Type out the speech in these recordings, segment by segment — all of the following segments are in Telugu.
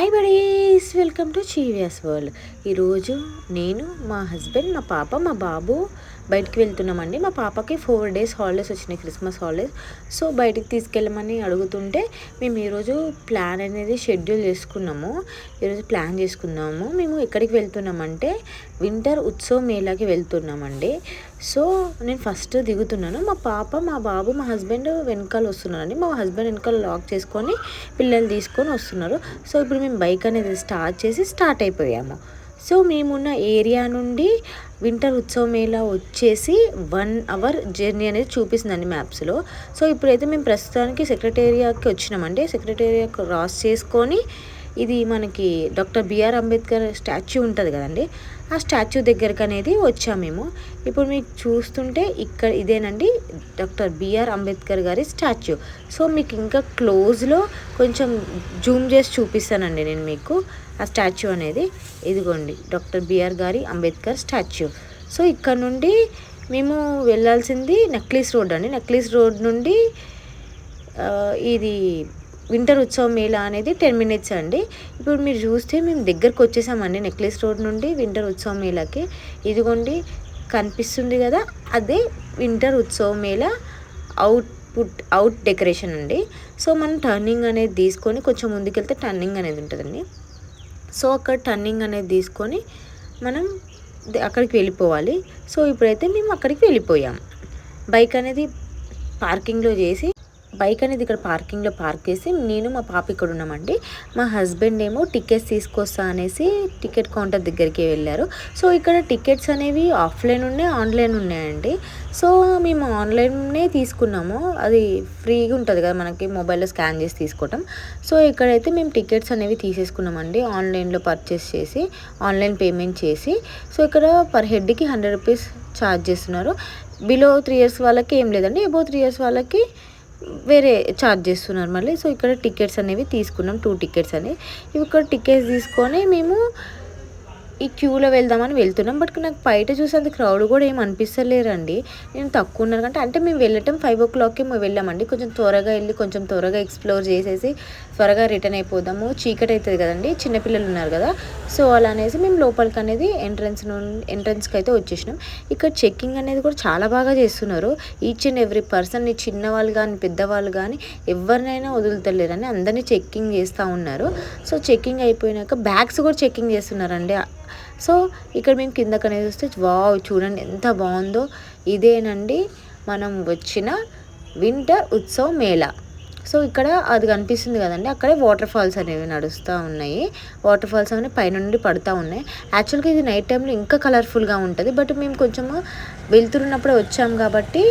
Hi buddies welcome to chivius world. ఈరోజు నేను మా హస్బెండ్ మా పాప మా బాబు బయటికి వెళ్తున్నామండి. మా పాపకి ఫోర్ డేస్ హాలిడేస్ వచ్చినాయి క్రిస్మస్ హాలిడేస్. సో బయటికి తీసుకెళ్ళమని అడుగుతుంటే మేము ఈరోజు ప్లాన్ అనేది షెడ్యూల్ చేసుకున్నాము. ఈరోజు ప్లాన్ చేసుకున్నాము. మేము ఎక్కడికి వెళ్తున్నామంటే వింటర్ ఉత్సవ మేళాకి వెళ్తున్నామండి. సో నేను ఫస్ట్ దిగుతున్నాను. మా పాప మా బాబు మా హస్బెండ్ వెనకాల వస్తున్నారండి. మా హస్బెండ్ వెనకాల లాక్ చేసుకొని పిల్లలు తీసుకొని వస్తున్నారు. సో ఇప్పుడు మేము బైక్ అనేది స్టార్ట్ చేసి స్టార్ట్ అయిపోయాము. సో మేమున్న ఏరియా నుండి వింటర్ ఉత్సవం మేళా వచ్చేసి వన్ అవర్ జర్నీ అనేది చూపిస్తుందండి మ్యాప్స్లో. సో ఇప్పుడైతే మేము ప్రస్తుతానికి సెక్రటేరియాకి వచ్చినామండి. సెక్రటేరియా క్రాస్ చేసుకొని ఇది మనకి డాక్టర్ బిఆర్ అంబేద్కర్ స్టాచ్యూ ఉంటుంది కదండి. ఆ స్టాచ్యూ దగ్గరకు అనేది వచ్చాము మేము. ఇప్పుడు మీకు చూస్తుంటే ఇక్కడ ఇదేనండి డాక్టర్ బిఆర్ అంబేద్కర్ గారి స్టాచ్యూ. సో మీకు ఇంకా క్లోజ్లో కొంచెం జూమ్ చేసి చూపిస్తానండి నేను మీకు. ఆ స్టాచ్యూ అనేది ఇదిగోండి డాక్టర్ బిఆర్ గారి అంబేద్కర్ స్టాచ్యూ. సో ఇక్కడ నుండి మేము వెళ్ళాల్సింది నక్లీస్ రోడ్ అండి. నక్లీస్ రోడ్ నుండి ఇది వింటర్ ఉత్సవ మేళా అనేది టెన్ మినిట్స్ అండి. ఇప్పుడు మీరు చూస్తే మేము దగ్గరకు వచ్చేసామండి నెక్లెస్ రోడ్ నుండి వింటర్ ఉత్సవ మేళాకి. ఇదిగోండి కనిపిస్తుంది కదా అదే winter Utsav Mela output out decoration అండి. సో మనం టర్నింగ్ అనేది తీసుకొని కొంచెం ముందుకెళ్తే టర్నింగ్ అనేది ఉంటుందండి. సో అక్కడ టర్నింగ్ అనేది తీసుకొని మనం అక్కడికి వెళ్ళిపోవాలి. సో ఇప్పుడైతే మేము అక్కడికి వెళ్ళిపోయాం. బైక్ అనేది పార్కింగ్లో చేసి బైక్ అనేది ఇక్కడ పార్కింగ్లో పార్క్ చేసి నేను మా పాప ఇక్కడ ఉన్నామండి. మా హస్బెండ్ ఏమో టికెట్స్ తీసుకొస్తా అనేసి టికెట్ కౌంటర్ దగ్గరికి వెళ్ళారు. సో ఇక్కడ టికెట్స్ అనేవి ఆఫ్లైన్ ఉన్నాయి ఆన్లైన్ ఉన్నాయండి. సో మేము ఆన్లైన్నే తీసుకున్నాము. అది ఫ్రీగా ఉంటుంది కదా మనకి మొబైల్లో స్కాన్ చేసి తీసుకోవటం. సో ఇక్కడైతే మేము టికెట్స్ అనేవి తీసేసుకున్నామండి ఆన్లైన్లో పర్చేస్ చేసి ఆన్లైన్ పేమెంట్ చేసి. సో ఇక్కడ పర్ హెడ్కి హండ్రెడ్ రూపీస్ ఛార్జ్ చేస్తున్నారు. బిలో త్రీ ఇయర్స్ వాళ్ళకి ఏం లేదండి ఎబో త్రీ ఇయర్స్ వాళ్ళకి వేరే ఛార్జ్ చేస్తున్నారు మళ్ళీ. సో ఇక్కడ టికెట్స్ అనేవి తీసుకున్నాం. టూ టికెట్స్ అనేవి ఇవి ఇక్కడ టికెట్స్ తీసుకొని మేము ఈ క్యూలో వెళ్దామని వెళ్తున్నాం. బట్ నాకు బయట చూసేంత క్రౌడ్ కూడా ఏం అనిపిస్తలేరండి నేను తక్కువ ఉన్నారు అంటే అంటే మేము వెళ్ళటం ఫైవ్ ఓ క్లాక్కి మేము వెళ్ళామండి. కొంచెం త్వరగా వెళ్ళి కొంచెం త్వరగా ఎక్స్ప్లోర్ చేసేసి త్వరగా రిటర్న్ అయిపోదాము. చీకటి అవుతుంది కదండి చిన్నపిల్లలు ఉన్నారు కదా. సో అలా అనేసి మేము లోపలికి అనేది ఎంట్రన్స్ నుండి ఎంట్రన్స్కి అయితే వచ్చేసినాం. ఇక్కడ చెక్కింగ్ అనేది కూడా చాలా బాగా చేస్తున్నారు. ఈచ్ అండ్ ఎవ్రీ పర్సన్ చిన్నవాళ్ళు కానీ పెద్దవాళ్ళు కానీ ఎవరినైనా వదులుతలేరని అందరినీ చెక్కింగ్ చేస్తూ ఉన్నారు. సో చెక్కింగ్ అయిపోయినాక బ్యాగ్స్ కూడా చెక్కింగ్ చేస్తున్నారండి. సో ఇక్కడ మేము కిందకు అనేది వస్తే వావ్ చూడండి ఎంత బాగుందో. ఇదేనండి మనం వచ్చిన వింటర్ ఉత్సవ్ మేళా. సో ఇక్కడ అది కనిపిస్తుంది కదండి అక్కడే వాటర్ ఫాల్స్ అనేవి నడుస్తూ ఉన్నాయి. వాటర్ ఫాల్స్ అనేవి పైనుండి పడుతూ ఉన్నాయి. యాక్చువల్గా ఇది నైట్ టైంలో ఇంకా కలర్ఫుల్గా ఉంటుంది బట్ మేము కొంచెము వెళ్తున్నప్పుడే వచ్చాం కాబట్టి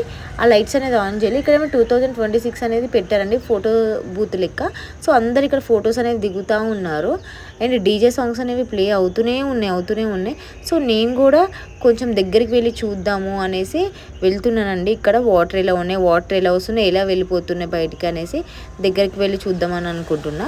ఆ లైట్స్ అనేది ఆన్ చేయాలి. ఇక్కడ టూ థౌజండ్ ట్వంటీ సిక్స్ అనేది పెట్టారండి ఫోటో బూత్ లెక్క. సో అందరు ఇక్కడ ఫొటోస్ అనేది దిగుతూ ఉన్నారు. అండ్ డీజే సాంగ్స్ అనేవి ప్లే అవుతూనే ఉన్నాయి అవుతూనే ఉన్నాయి. సో నేను కూడా కొంచెం దగ్గరికి వెళ్ళి చూద్దాము అనేసి వెళ్తున్నానండి. ఇక్కడ వాటర్ ఎలా ఉన్నాయి వాటర్ ఎలా వస్తున్నాయి ఎలా వెళ్ళిపోతున్నాయి బయటికి అనేసి దగ్గరికి వెళ్ళి చూద్దామని అనుకుంటున్నా.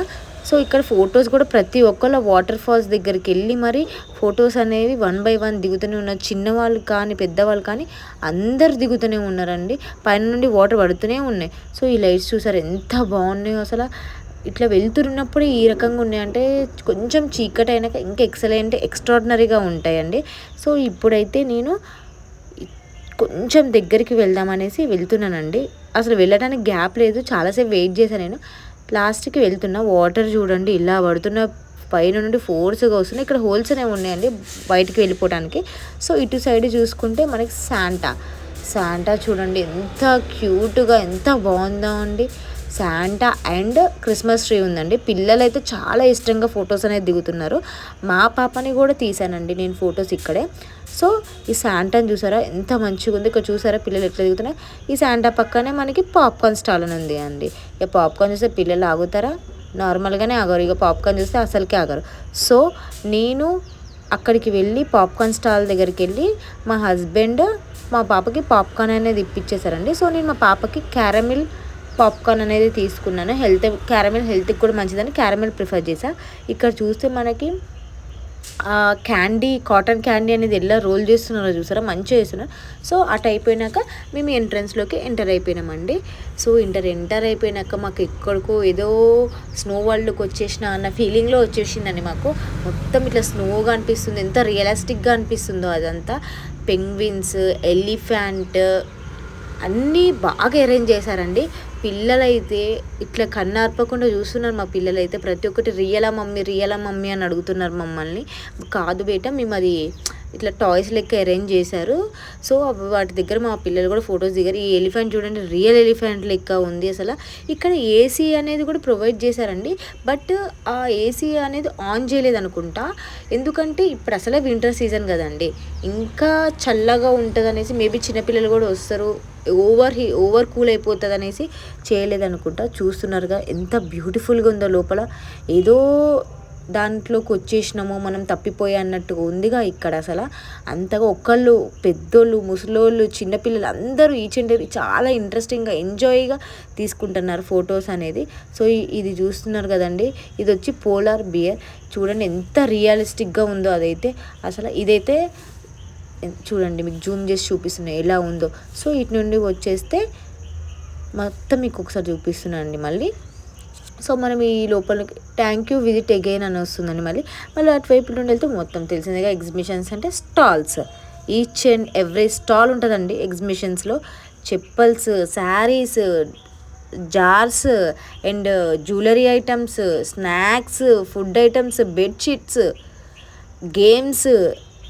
సో ఇక్కడ ఫొటోస్ కూడా ప్రతి ఒక్కళ్ళ వాటర్ ఫాల్స్ దగ్గరికి వెళ్ళి మరి ఫొటోస్ అనేవి వన్ బై వన్ దిగుతూనే ఉన్నారు చిన్నవాళ్ళు కానీ పెద్దవాళ్ళు కానీ అందరు దిగుతూనే ఉన్నారండి. పైన నుండి వాటర్ పడుతూనే ఉన్నాయి. సో ఈ లైట్స్ చూసారు ఎంత బాగున్నాయో అసలు. ఇట్లా వెళ్తున్నప్పుడు ఈ రకంగా ఉన్నాయంటే కొంచెం చీకటి అయినాక ఇంకా ఎక్సలెంట్ ఎక్స్ట్రాడినరీగా ఉంటాయండి. సో ఇప్పుడైతే నేను కొంచెం దగ్గరికి వెళ్దామనేసి వెళ్తున్నానండి. అసలు వెళ్ళడానికి గ్యాప్ లేదు. చాలాసేపు వెయిట్ చేశాను నేను. లాస్ట్కి వెళ్తున్నా. వాటర్ చూడండి ఇలా పడుతున్న పైన నుండి ఫోర్స్గా వస్తున్నాయి. ఇక్కడ హోల్స్ అనేవి ఉన్నాయండి బయటికి వెళ్ళిపోవడానికి సో ఇటు సైడ్ చూసుకుంటే మనకి శాంటా. శాంటా చూడండి ఎంత క్యూట్గా ఎంత బాగుందో అండి. శాంటా అండ్ క్రిస్మస్ ట్రీ ఉందండి. పిల్లలు అయితే చాలా ఇష్టంగా ఫొటోస్ అనేది దిగుతున్నారు. మా పాపని కూడా తీసానండి నేను ఫొటోస్ ఇక్కడే. సో ఈ శాంటాని చూసారా? ఎంత మంచిగా ఉంది. ఇక్కడ చూసారా? పిల్లలు ఎట్లా దిగుతున్నాయి. ఈ శాంటా పక్కనే మనకి పాప్కార్న్ స్టాల్ అని ఉంది అండి. ఇక పాప్కార్న్ చూస్తే పిల్లలు ఆగుతారా? నార్మల్గానే ఆగరు. ఇక పాప్కార్న్ చూస్తే అసలుకే ఆగరు. సో నేను అక్కడికి వెళ్ళి పాప్కార్న్ స్టాల్ దగ్గరికి వెళ్ళి మా హస్బెండ్ మా పాపకి పాప్కార్న్ అనేది ఇప్పించేశారండి సో నేను మా పాపకి క్యారమిల్ పాప్కార్న్ అనేది తీసుకున్నాను. హెల్త్ క్యారమెల్ హెల్త్కి కూడా మంచిదని క్యారమెల్ ప్రిఫర్ చేసా ఇక్కడ చూస్తే మనకి క్యాండీ కాటన్ క్యాండీ అనేది ఎలా రోల్ చేస్తున్నారో చూసారా? మంచిగా చేస్తున్నారు. సో అటు అయిపోయినాక మేము ఎంట్రన్స్లోకి ఎంటర్ అయిపోయినామండి. సో ఇంటర్ ఎంటర్ అయిపోయినాక మాకు ఎక్కడికో ఏదో స్నో వరల్డ్కి వచ్చేసిన అన్న ఫీలింగ్లో వచ్చేసిందండి మాకు. మొత్తం ఇట్లా స్నోగా అనిపిస్తుంది. ఎంత రియలిస్టిక్గా అనిపిస్తుందో అదంతా. పెంగ్విన్స్ ఎలిఫెంట్ అన్నీ బాగా అరేంజ్ చేశారండి. పిల్లలైతే ఇట్లా కన్నార్పకుండా చూస్తున్నారు మా పిల్లలైతే. ప్రతి ఒక్కటి రియలా మమ్మీ రియలా మమ్మీ అని అడుగుతున్నారు మమ్మల్ని. కాదు బేట మేము అది ఇట్లా టాయ్స్ లెక్క అరేంజ్ చేశారు. సో వాటి దగ్గర మా పిల్లలు కూడా ఫొటోస్ దిగారు. ఈ ఎలిఫెంట్ చూడండి రియల్ ఎలిఫెంట్ లెక్క ఉంది అసలు. ఇక్కడ ఏసీ అనేది కూడా ప్రొవైడ్ చేశారండి. బట్ ఆ ఏసీ అనేది ఆన్ చేయలేదు అనుకుంటా. ఎందుకంటే ఇప్పుడు అసలే వింటర్ సీజన్ కదండి. ఇంకా చల్లగా ఉంటుంది అనేసి మేబీ చిన్నపిల్లలు కూడా వస్తారు. ఓవర్ హీ ఓవర్ కూల్ అయిపోతుంది అనేసి చేయలేదనుకుంటా. చూస్తున్నారుగా ఎంత బ్యూటిఫుల్గా ఉందో లోపల. ఏదో దాంట్లోకి వచ్చేసినామో మనం తప్పిపోయి అన్నట్టుగా ఉందిగా ఇక్కడ అసలు. అంతగా ఒక్కళ్ళు పెద్దోళ్ళు ముసలోళ్ళు చిన్నపిల్లలు అందరూ ఈచ్ అండ్ ఎవరీ చాలా ఇంట్రెస్టింగ్గా ఎంజాయ్గా తీసుకుంటున్నారు ఫొటోస్ అనేది. సో ఇది చూస్తున్నారు కదండి. ఇది వచ్చి పోలార్ బియర్ చూడండి ఎంత రియలిస్టిక్గా ఉందో అదైతే. అసలు ఇదైతే చూడండి మీకు జూమ్ చేసి చూపిస్తున్నాయి ఎలా ఉందో. సో ఇటు నుండి వచ్చేస్తే మొత్తం మీకు ఒకసారి చూపిస్తున్నాను అండి మళ్ళీ. సో మనం ఈ లోపలికి థ్యాంక్ యూ విజిట్ అగైన్ అని వస్తుందండి మళ్ళీ. మళ్ళీ అటువైపు నుండి వెళ్తే మొత్తం తెలిసిందిగా ఎగ్జిబిషన్స్ అంటే stalls each and every stall ఉంటుందండి ఎగ్జిబిషన్స్లో chappals saris jars and jewellery items snacks food items bedsheets games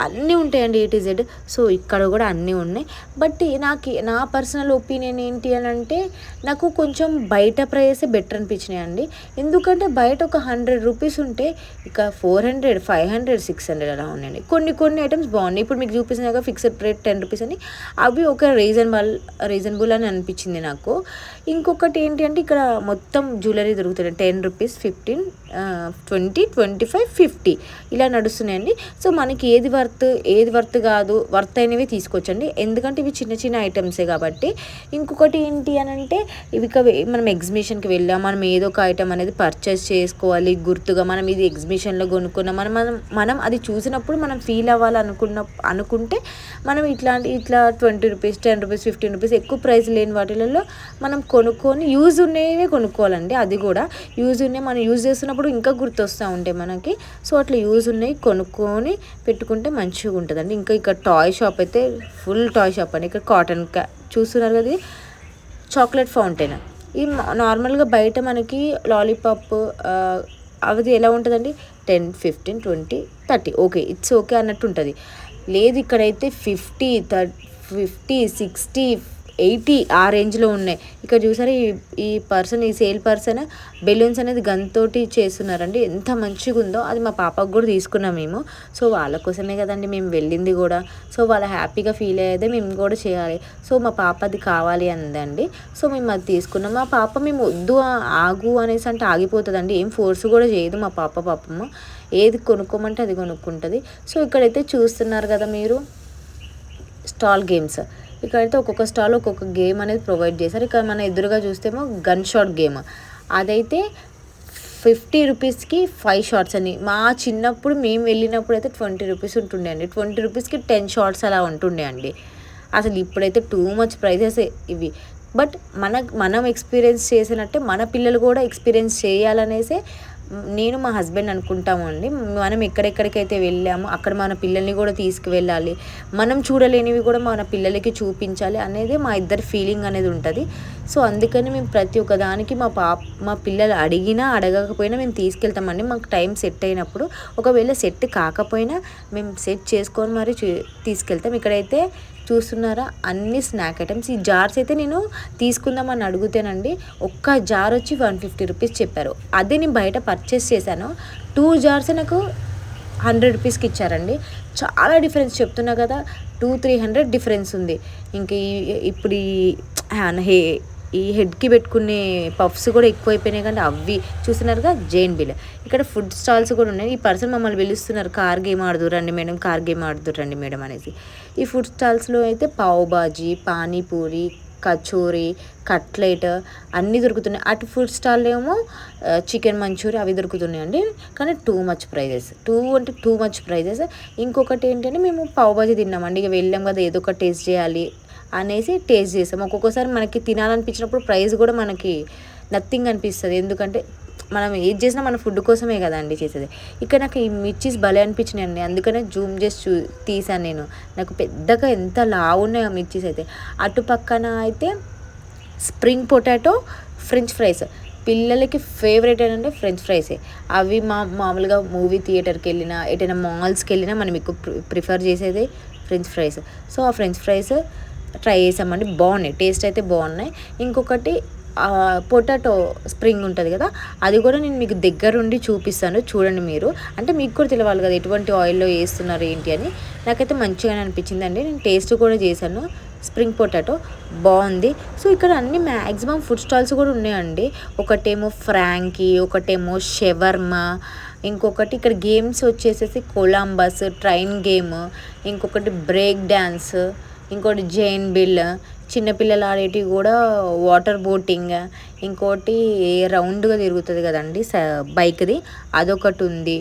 అన్నీ ఉంటాయండి ఏ టు జెడ్ సో ఇక్కడ కూడా అన్నీ ఉన్నాయి. బట్ నాకు నా పర్సనల్ ఒపీనియన్ ఏంటి అని అంటే నాకు కొంచెం బయట ప్రైసే బెటర్ అనిపించినాయి అండి ఎందుకంటే బయట ఒక హండ్రెడ్ రూపీస్ ఉంటే ఇక four hundred five hundred six hundred అలా ఉన్నాయండి. కొన్ని కొన్ని ఐటమ్స్ బాగున్నాయి. ఇప్పుడు మీకు చూపిస్తున్నాక ఫిక్స్డ్ రేట్ టెన్ రూపీస్ అని. అవి ఒక రీజనబుల్ రీజనబుల్ అని అనిపించింది నాకు. ఇంకొకటి ఏంటి అంటే ఇక్కడ మొత్తం జ్యువెలరీ దొరుకుతుంది ten rupees fifteen twenty twenty five fifty ఇలా నడుస్తున్నాయండి. సో మనకి ఏది వర్త్ వర్త్ ఏది వర్త్ కాదు వర్త్ అయినవి తీసుకొచ్చండి. ఎందుకంటే ఇవి చిన్న చిన్న ఐటమ్సే కాబట్టి. ఇంకొకటి ఏంటి అని అంటే ఇవి మనం ఎగ్జిబిషన్కి వెళ్ళాం మనం ఏదో ఒక ఐటమ్ అనేది పర్చేస్ చేసుకోవాలి గుర్తుగా మనం ఇది ఎగ్జిబిషన్లో కొనుక్కున్నాం మనం మనం మనం అది చూసినప్పుడు మనం ఫీల్ అవ్వాలి అనుకున్న అనుకుంటే మనం ఇట్లాంటి ఇట్లా twenty rupees ten rupees fifteen rupees ఎక్కువ ప్రైస్ లేని వాటిలలో మనం కొనుక్కొని యూజ్ ఉన్నవే కొనుక్కోవాలండి. అది కూడా యూజ్ ఉన్నాయి మనం యూజ్ చేస్తున్నప్పుడు ఇంకా గుర్తొస్తూ ఉంటాయి మనకి. సో అట్లా యూజ్ ఉన్నాయి కొనుక్కొని పెట్టుకుంటే మంచిగా ఉంటుందండి. ఇంకా ఇక్కడ టాయ్ షాప్ అయితే ఫుల్ టాయ్ షాప్ అండి. ఇక్కడ కాటన్ క్యా చూస్తున్నారు కదా చాక్లెట్ ఫౌంటైన్ ఈ నార్మల్గా బయట మనకి లాలీపాప్ అది ఎలా ఉంటుందండి? Ten fifteen twenty thirty okay it's okay అన్నట్టు ఉంటుంది. లేదు ఇక్కడైతే ఫిఫ్టీ థర్ ఫిఫ్టీ సిక్స్టీ ఎయిటీ ఆ రేంజ్లో ఉన్నాయి. ఇక్కడ చూసారా ఈ ఈ పర్సన్ ఈ సేల్ పర్సన్ బెలూన్స్ అనేది గన్ తోటి చేస్తున్నారండి. ఎంత మంచిగా ఉందో అది మా పాపకు కూడా తీసుకున్నాం మేము. సో వాళ్ళ కోసమే కదండి మేము వెళ్ళింది కూడా. సో వాళ్ళ హ్యాపీగా ఫీల్ అయ్యేదే మేము కూడా చేయాలి. సో మా పాప అది కావాలి అందండి. సో మేము అది తీసుకున్నాం. మా పాప మేము వద్దు ఆగు అనేసి అంటే ఆగిపోతుందండి. ఏం ఫోర్స్ కూడా చేయదు మా పాప పాపమ్మ ఏది కొనుక్కోమంటే అది కొనుక్కుంటుంది. సో ఇక్కడైతే చూస్తున్నారు కదా మీరు స్టాల్ గేమ్స్. ఇక్కడైతే ఒక్కొక్క స్టాల్ ఒక్కొక్క గేమ్ అనేది ప్రొవైడ్ చేశారు. ఇక్కడ మన ఎదురుగా చూస్తేమో గన్ షాట్ గేమ్. అదైతే ఫిఫ్టీ రూపీస్కి ఫైవ్ షార్ట్స్ అని. మా చిన్నప్పుడు మేము వెళ్ళినప్పుడు అయితే ట్వంటీ రూపీస్ ఉంటుండే అండి. ట్వంటీ రూపీస్కి టెన్ షార్ట్స్ అలా ఉంటుండే అండి. అసలు ఇప్పుడైతే టూ మచ్ ప్రైజెస్ ఇవి. బట్ మన మనం ఎక్స్పీరియన్స్ చేసినట్టే మన పిల్లలు కూడా ఎక్స్పీరియన్స్ చేయాలనేసే నేను మా హస్బెండ్ అనుకుంటామండి మనం ఎక్కడెక్కడికైతే వెళ్ళామో అక్కడ మన పిల్లల్ని కూడా తీసుకువెళ్ళాలి. మనం చూడలేనివి కూడా మన పిల్లలకి చూపించాలి అనేది మా ఇద్దరి ఫీలింగ్ అనేది ఉంటుంది. సో అందుకని మేము ప్రతి ఒక్క దానికి మా పాప మా పిల్లలు అడిగినా అడగకపోయినా మేము తీసుకెళ్తామండి. మాకు టైం సెట్ అయినప్పుడు ఒకవేళ సెట్ కాకపోయినా మేము సెట్ చేసుకొని మరి తీసుకెళ్తాం. ఇక్కడైతే చూస్తున్నారా? అన్ని స్నాక్ ఐటమ్స్ ఈ జార్స్ అయితే నేను తీసుకుందామని అడుగుతానండి. ఒక్క జార్ వచ్చి వన్ ఫిఫ్టీ రూపీస్ చెప్పారు. అదే నేను బయట పర్చేస్ చేశాను. టూ జార్స్ నాకు హండ్రెడ్ రూపీస్కి ఇచ్చారండి. చాలా డిఫరెన్స్ చెప్తున్నా కదా. టూ త్రీ హండ్రెడ్ డిఫరెన్స్ ఉంది. ఇంక ఇప్పుడు ఈ హే ఈ హెడ్కి పెట్టుకునే పఫ్స్ కూడా ఎక్కువైపోయినాయి కానీ అవి చూస్తున్నారుగా జైన్ బిల్. ఇక్కడ ఫుడ్ స్టాల్స్ కూడా ఉన్నాయి. ఈ పర్సన్ మమ్మల్ని పిలుస్తున్నారు కార్ గేమ్ ఆడుదురండి మేడం కార్ గేమ్ ఆడుదురండి మేడం అనేసి. ఈ ఫుడ్ స్టాల్స్లో అయితే పావు బాజీ పానీపూరి కచోరీ కట్లెట్ అన్నీ దొరుకుతున్నాయి. అటు ఫుడ్ స్టాల్లో ఏమో చికెన్ మంచూరియా అవి దొరుకుతున్నాయండి. కానీ టూ మచ్ ప్రైజెస్. టూ అంటే టూ మచ్ ప్రైజెస్. ఇంకొకటి ఏంటంటే మేము పావుబాజీ తిన్నామండి. ఇక వెళ్ళాం కదా ఏదో ఒక టేస్ట్ చేయాలి. అనేసి టేస్ట్ చేస్తాం. ఒక్కొక్కసారి మనకి తినాలనిపించినప్పుడు ప్రైస్ కూడా మనకి నథింగ్ అనిపిస్తుంది. ఎందుకంటే మనం ఏది చేసినా మన ఫుడ్ కోసమే కదండి చేసేది. ఇక్కడ నాకు ఈ మిర్చీస్ భలే అనిపించినాయి అండి అందుకనే జూమ్ చేసి చూ తీసాను నేను. నాకు పెద్దగా ఎంత లావు ఉన్నాయి ఆ మిర్చీస్ అయితే. అటు పక్కన అయితే స్ప్రింగ్ పొటాటో ఫ్రెంచ్ ఫ్రైస్ పిల్లలకి ఫేవరెట్ ఏంటంటే ఫ్రెంచ్ ఫ్రైసే అవి మా మామూలుగా మూవీ థియేటర్కి వెళ్ళినా ఎటైనా మాల్స్కి వెళ్ళినా మనం ఎక్కువ ప్రిఫర్ చేసేది ఫ్రెంచ్ ఫ్రైస్ సో ఆ ఫ్రెంచ్ ఫ్రైస్ ట్రై చేసామండి. బాగున్నాయి. టేస్ట్ అయితే బాగున్నాయి. ఇంకొకటి పొటాటో స్ప్రింగ్ ఉంటుంది కదా అది కూడా నేను మీకు దగ్గరుండి చూపిస్తాను. చూడండి మీరు. అంటే మీకు కూడా తెలియాలి కదా ఎటువంటి ఆయిల్లో వేస్తున్నారు ఏంటి అని. నాకైతే మంచిగానే అనిపించింది అండి. నేను టేస్ట్ కూడా చేశాను. స్ప్రింగ్ పొటాటో బాగుంది. సో ఇక్కడ అన్ని మ్యాక్సిమం ఫుడ్ స్టాల్స్ కూడా ఉన్నాయండి. ఒకటేమో ఫ్రాంకీ ఒకటేమో షెవర్మా ఇంకొకటి ఇక్కడ గేమ్స్ వచ్చేసేసి కొలంబస్ ట్రైన్ గేమ్ ఇంకొకటి బ్రేక్ డ్యాన్స్ ఇంకోటి జైన్ బిల్ చిన్నపిల్లలు ఆడేటివి కూడా వాటర్ బోటింగ్ ఇంకోటి రౌండ్గా తిరుగుతుంది కదండి స బైక్ది అదొకటి ఉంది.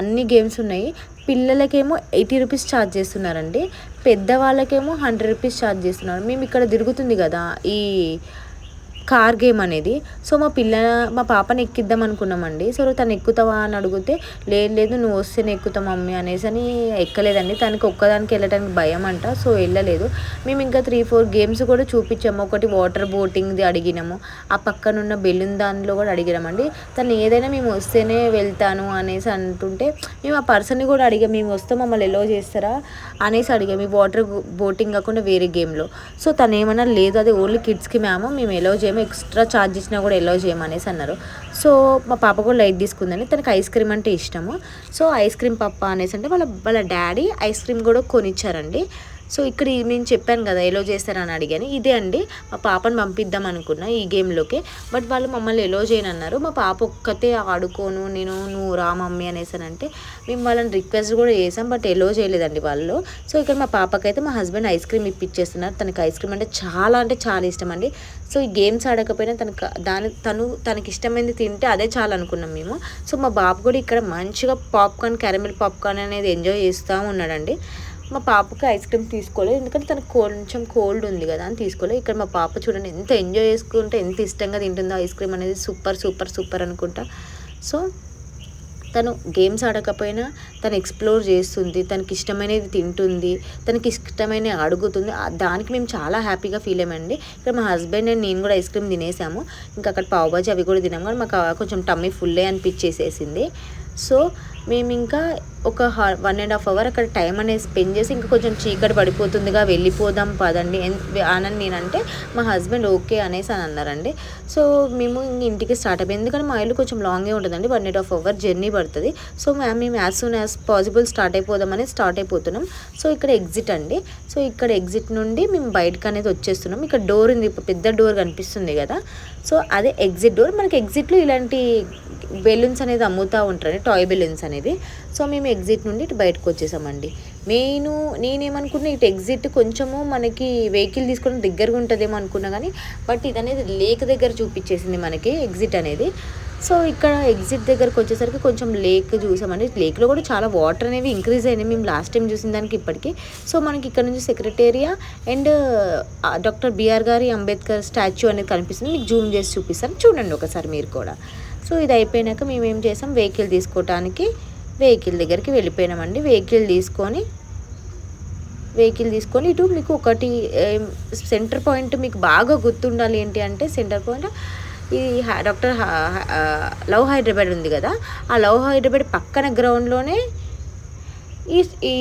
అన్ని గేమ్స్ ఉన్నాయి. పిల్లలకేమో ఎయిటీ రూపీస్ ఛార్జ్ చేస్తున్నారండి. పెద్దవాళ్ళకేమో హండ్రెడ్ రూపీస్ ఛార్జ్ చేస్తున్నారు. మేము ఇక్కడ తిరుగుతుంది కదా ఈ కార్ గేమ్ అనేది. సో మా పిల్ల మా పాపని ఎక్కిద్దాం అనుకున్నామండి. సో తను ఎక్కుతావా అని అడిగితే లేదు లేదు నువ్వు వస్తేనే ఎక్కుతా మమ్మీ అనేసి అని ఎక్కలేదండి. తనకి ఒక్కదానికి వెళ్ళడానికి భయం అంట సో వెళ్ళలేదు. మేము ఇంకా త్రీ ఫోర్ గేమ్స్ కూడా చూపించాము. ఒకటి వాటర్ బోటింగ్ది అడిగినాము. ఆ పక్కనున్న బెలూన్ దానిలో కూడా అడిగినామండి. తను ఏదైనా మేము వస్తేనే వెళ్తాను అనేసి అంటుంటే మేము ఆ పర్సన్ని కూడా అడిగాం. మేము వస్తే మమ్మల్ని ఎలో చేస్తారా? అనేసి అడిగాం. మీ వాటర్ బోటింగ్ కాకుండా వేరే గేమ్లో. సో తను ఏమన్నా లేదు అది ఓన్లీ కిడ్స్కి మేము మేము ఎలో చేయం ఏం ఎక్స్ట్రా ఛార్జ్ ఇచ్చినా కూడా ఎల్లో చేయమనేసి అన్నారు. సో మా పాప కూడా లైట్ తీసుకుందని తనకి ఐస్ క్రీమ్ అంటే ఇష్టము. సో ఐస్ క్రీమ్ పప్ప అనేసి అంటే వాళ్ళ వాళ్ళ డాడీ ఐస్ క్రీమ్ కూడా కొనిచ్చారండి. సో ఇక్కడ నేను చెప్పాను కదా ఎలో చేస్తారని అడిగాను. ఇదే అండి మా పాపను పంపిద్దాం అనుకున్నా ఈ గేమ్లోకి. బట్ వాళ్ళు మమ్మల్ని ఎలో చేయనన్నారు మా పాప ఒక్కతే ఆడుకోను నేను నువ్వు రా మమ్మీ అనేసానంటే మేము వాళ్ళని రిక్వెస్ట్ కూడా చేసాం బట్ ఎలో చేయలేదండి వాళ్ళు. సో ఇక్కడ మా పాపకైతే మా హస్బెండ్ ఐస్ క్రీమ్ ఇప్పించేస్తున్నారు. తనకి ఐస్ క్రీమ్ అంటే చాలా అంటే చాలా ఇష్టం అండి. సో ఈ గేమ్స్ ఆడకపోయినా తనకు దాని తను తనకి ఇష్టమైంది తింటే అదే చాలా అనుకున్నాం మేము. సో మా బాబు కూడా ఇక్కడ మంచిగా పాప్కార్న్ క్యారమిల్ పాప్కార్న్ అనేది ఎంజాయ్ చేస్తూ ఉన్నాడండి. మా పాపకి ఐస్ క్రీమ్ తీసుకోలేదు ఎందుకంటే తనకు కొంచెం కోల్డ్ ఉంది కదా అని తీసుకోలేదు ఇక్కడ మా పాప చూడండి ఎంత ఎంజాయ్ చేసుకుంటే ఎంత ఇష్టంగా తింటుందో ఐస్ క్రీమ్ అనేది సూపర్ సూపర్ సూపర్ అనుకుంటా. సో తను గేమ్స్ ఆడకపోయినా తను ఎక్స్ప్లోర్ చేస్తుంది. తనకి ఇష్టమైనది తింటుంది. తనకి ఇష్టమైన అడుగుతుంది. దానికి మేము చాలా హ్యాపీగా ఫీల్ అయ్యామండి. ఇక్కడ మా హస్బెండ్ అండ్ నేను కూడా ఐస్ క్రీమ్ తినేసాము. ఇంకా అక్కడ పావుబాజీ అవి కూడా తినాము కానీ మాకు కొంచెం టమ్మీ ఫుల్లే అనిపించేసేసింది. సో మేము ఇంకా ఒక వన్ అండ్ హాఫ్ అవర్ అక్కడ టైం అనేది స్పెండ్ చేసి ఇంకా కొంచెం చీకటి పడిపోతుందిగా వెళ్ళిపోదాం పదండి. అని నేనంటే మా హస్బెండ్ ఓకే అనేసి అని అన్నారండి. సో మేము ఇంటికి స్టార్ట్ అయిపోయింది. ఎందుకంటే మా ఇల్లు కొంచెం లాంగే ఉంటుందండి. One and half hour journey పడుతుంది. సో మ్యామ్ మేము as soon as possible start అయిపోదామని start అయిపోతున్నాం. సో ఇక్కడ ఎగ్జిట్ అండి. సో ఇక్కడ ఎగ్జిట్ నుండి మేము బయటకు అనేది వచ్చేస్తున్నాం. ఇక్కడ డోర్ ఉంది. పెద్ద డోర్ కనిపిస్తుంది కదా. సో అదే ఎగ్జిట్ డోర్ మనకి ఎగ్జిట్లో ఇలాంటి బెలూన్స్ అనేది అమ్ముతూ ఉంటారండి. టాయ్ బెలూన్స్ అనేది. సో మేము ఎగ్జిట్ నుండి ఇటు బయటకు వచ్చేసామండి. నేను నేనేమనుకున్నా ఇటు ఎగ్జిట్ కొంచెము మనకి వెహికల్ తీసుకుని దగ్గరగా ఉంటుందేమో అనుకున్నా కానీ బట్ ఇది అనేది లేక్ దగ్గర చూపించేసింది మనకి ఎగ్జిట్ అనేది. సో ఇక్కడ ఎగ్జిట్ దగ్గరకు వచ్చేసరికి కొంచెం లేక్ చూసామండి. లేక్లో కూడా చాలా వాటర్ అనేవి ఇంక్రీజ్ అయినాయి. మేము లాస్ట్ టైం చూసిన దానికి ఇప్పటికీ. సో మనకి ఇక్కడ నుంచి సెక్రటేరియా అండ్ డాక్టర్ బిఆర్ గారి అంబేద్కర్ స్టాచ్యూ అనేది కనిపిస్తుంది. మీకు జూమ్ చేసి చూపిస్తాను. చూడండి ఒకసారి మీరు కూడా. సో ఇది అయిపోయినాక మేము ఏం చేసాం? వెహికల్ తీసుకోవటానికి వెహికల్ దగ్గరికి వెళ్ళిపోయినామండి. వెహికల్ తీసుకొని వెహికల్ తీసుకొని ఇటు మీకు ఒకటి సెంటర్ పాయింట్ మీకు బాగా గుర్తుండాలి ఏంటి అంటే సెంటర్ పాయింట్ ఈ డాక్టర్ లవ్ హైదరాబాద్ ఉంది కదా. ఆ లవ్ హైదరాబాద్ పక్కన గ్రౌండ్లోనే ఈ ఈ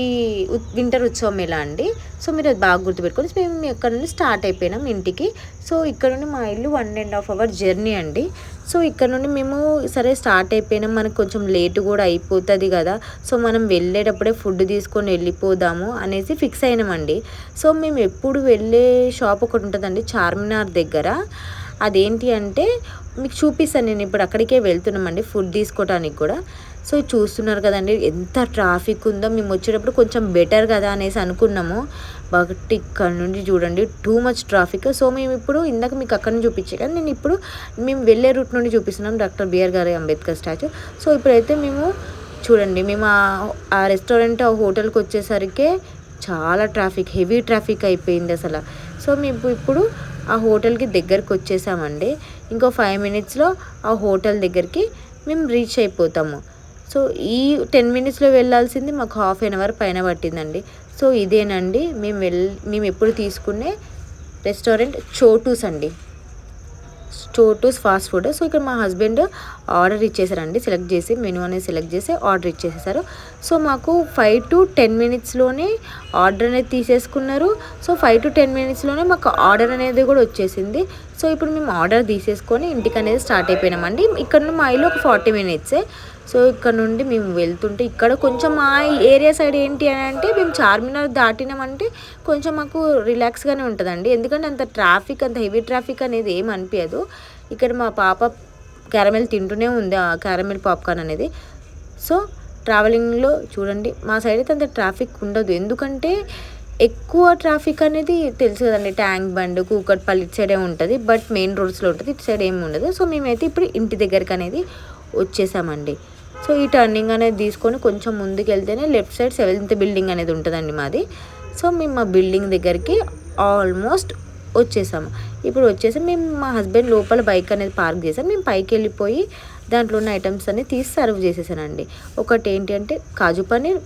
వింటర్ ఉత్సవం ఎలా అండి? సో మీరు అది బాగా గుర్తుపెట్టుకొని మేము ఇక్కడ నుండి స్టార్ట్ అయిపోయినాం ఇంటికి. సో ఇక్కడ నుండి మా ఇల్లు one and half hour journey అండి. సో ఇక్కడ నుండి మేము సరే స్టార్ట్ అయిపోయినాం మనకు కొంచెం లేట్ కూడా అయిపోతుంది కదా. సో మనం వెళ్ళేటప్పుడే ఫుడ్ తీసుకొని వెళ్ళిపోదాము అనేసి ఫిక్స్ అయినామండి. సో మేము ఎప్పుడు వెళ్ళే షాప్ ఒకటి ఉంటుందండి చార్మినార్ దగ్గర. అదేంటి అంటే మీకు చూపిస్తాను నేను ఇప్పుడు అక్కడికే వెళ్తున్నామండి ఫుడ్ తీసుకోవడానికి కూడా. సో చూస్తున్నారు కదండి ఎంత ట్రాఫిక్ ఉందో. మేము వచ్చేటప్పుడు కొంచెం బెటర్ కదా అనేసి అనుకున్నాము. బట్ ఇక్కడ నుండి చూడండి టూ మచ్ ట్రాఫిక్ సో మేము ఇప్పుడు ఇందాక మీకు అక్కడ నుంచి చూపించే కానీ నేను ఇప్పుడు మేము వెళ్ళే రూట్ నుండి చూపిస్తున్నాం డాక్టర్ బిఆర్ గారి అంబేద్కర్ స్టాచ్యూ సో ఇప్పుడైతే మేము చూడండి మేము ఆ రెస్టారెంట్ ఆ హోటల్కి వచ్చేసరికి చాలా ట్రాఫిక్ హెవీ ట్రాఫిక్ అయిపోయింది అసలు. సో మేము ఇప్పుడు ఆ హోటల్కి దగ్గరికి వచ్చేసామండి. ఇంకో ఫైవ్ మినిట్స్లో ఆ హోటల్ దగ్గరికి మేము రీచ్ అయిపోతాము. సో ఈ టెన్ మినిట్స్లో వెళ్ళాల్సింది మాకు హాఫ్ అన్ అవర్ పైన పట్టిందండి. సో ఇదేనండి మేము వెళ్ మేము ఎప్పుడు తీసుకునే రెస్టారెంట్ చోటూస్ అండి. చోటూస్ ఫాస్ట్ ఫుడ్. సో ఇక్కడ మా హస్బెండ్ ఆర్డర్ ఇచ్చేసారండి సెలెక్ట్ చేసి మెనూ అనేది సెలెక్ట్ చేసి ఆర్డర్ ఇచ్చేసేసారు. సో మాకు ఫైవ్ టు టెన్ మినిట్స్లోనే ఆర్డర్ అనేది తీసేసుకున్నారు. సో ఫైవ్ టు టెన్ మినిట్స్లోనే మాకు ఆర్డర్ అనేది కూడా వచ్చేసింది. సో ఇప్పుడు మేము ఆర్డర్ తీసేసుకొని ఇంటికి అనేది స్టార్ట్ అయిపోయినామండి. ఇక్కడ మా ఇల్లు ఒక ఫార్టీ మినిట్సే. సో ఇక్కడ నుండి మేము వెళ్తుంటే ఇక్కడ కొంచెం మా ఏరియా సైడ్ ఏంటి అని అంటే మేము చార్మినార్ దాటినామంటే కొంచెం మాకు రిలాక్స్గానే ఉంటుందండి. ఎందుకంటే అంత ట్రాఫిక్ అంత హెవీ ట్రాఫిక్ అనేది ఏం అనిపించదు ఇక్కడ మా పాప క్యారమెల్ తింటూనే ఉంది ఆ క్యారమెల్ పాప్కార్న్ అనేది. సో ట్రావెలింగ్లో చూడండి మా సైడ్ అయితే అంత ట్రాఫిక్ ఉండదు. ఎందుకంటే ఎక్కువ ట్రాఫిక్ అనేది తెలుసు కదండి ట్యాంక్ బండ్ కూకట్పల్లి ఇటు సైడే ఉంటుంది బట్ మెయిన్ రోడ్స్లో ఉంటుంది ఇటు సైడ్ ఏమి ఉండదు. సో మేమైతే ఇప్పుడు ఇంటి దగ్గరికి అనేది వచ్చేసామండి. సో ఈ టర్నింగ్ అనేది తీసుకొని కొంచెం ముందుకు వెళ్తేనే లెఫ్ట్ సైడ్ సెవెంత్ బిల్డింగ్ అనేది ఉంటుందండి మాది. సో మేము మా బిల్డింగ్ దగ్గరికి ఆల్మోస్ట్ వచ్చేసాము. ఇప్పుడు వచ్చేసి మేము మా హస్బెండ్ లోపల బైక్ అనేది పార్క్ చేసాం మేము పైకి వెళ్ళిపోయి దాంట్లో ఉన్న ఐటమ్స్ అన్ని తీసి సర్వ్ చేసేసానండి. ఒకటి ఏంటి అంటే kaju paneer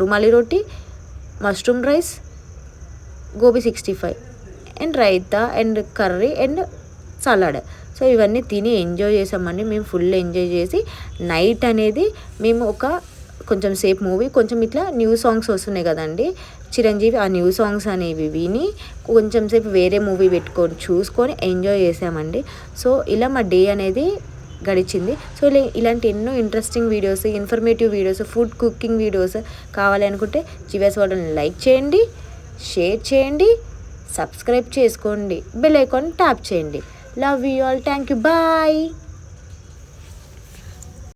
rumali roti mushroom rice gobi sixty five and raita and curry and salad. So ఇవన్నీ తిని ఎంజాయ్ చేసామండి. మేము ఫుల్ ఎంజాయ్ చేసి నైట్ అనేది మేము ఒక కొంచెం సేపు మూవీ కొంచెం ఇట్లా న్యూ సాంగ్స్ వస్తున్నాయి కదండి. చిరంజీవి ఆ న్యూ సాంగ్స్ అనేవి విని కొంచెం సేపు వేరే మూవీ పెట్టుకొని చూసుకొని ఎంజాయ్ చేసామండి. సో ఇలా మా డే అనేది గడిచింది. సో ఇలా ఇలాంటి ఎన్నో interesting videos informative videos food cooking videos కావాలి అనుకుంటే జీవిఎస్ వాళ్ళని లైక్ చేయండి షేర్ చేయండి సబ్స్క్రైబ్ చేసుకోండి బెల్ ఐకాన్ ట్యాప్ చేయండి. Love you all thank you bye